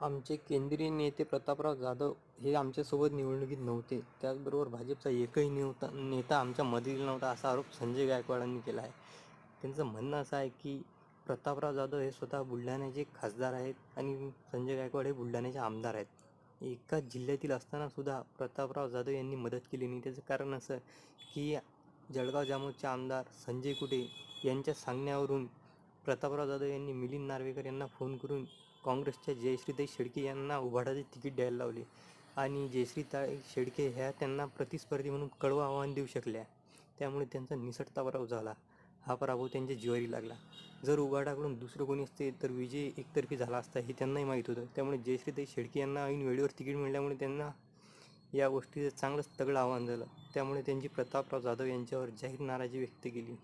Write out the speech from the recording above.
आमचे केंद्रीय नेते प्रतापराव जाधव हे आमच्यासोबत निवडणुकीत नव्हते. त्याचबरोबर भाजपचा एकही नेवता नेता आमच्या मदतीला नव्हता असा आरोप संजय गायकवाडांनी केला आहे. त्यांचं म्हणणं असं आहे की प्रतापराव जाधव हे स्वतः बुलढाण्याचे खासदार आहेत आणि संजय गायकवाड हे बुलढाण्याचे आमदार आहेत. एकाच जिल्ह्यातील असतानासुद्धा प्रतापराव जाधव यांनी मदत केली नाही. त्याचं कारण असं की जळगाव जामोदचे आमदार संजय कुटे यांच्या सांगण्यावरून प्रतापराव जाधव यांनी मिलिंद नार्वेकर यांना फोन करून काँग्रेसच्या जयश्रीताई शेळके यांना उभाटाचे तिकीट द्यायला लावले. आणि जयश्रीताई शेळके ह्या त्यांना प्रतिस्पर्धी म्हणून कडवं आव्हान देऊ शकल्या. त्यामुळे त्यांचा निसटता पराभव झाला. हा पराभव त्यांच्या जिवारी लागला. जर उघाडाकडून दुसरं कोणी असते तर विजय एकतर्फी झाला असता हे त्यांनाही माहीत होतं. त्यामुळे जयश्रीताई शेडके यांना ऐन वेळेवर तिकीट मिळाल्यामुळे त्यांना या गोष्टीचं चांगलंच तगडं आव्हान झालं. त्यामुळे त्यांची प्रतापराव जाधव यांच्यावर जाहीर नाराजी व्यक्त केली.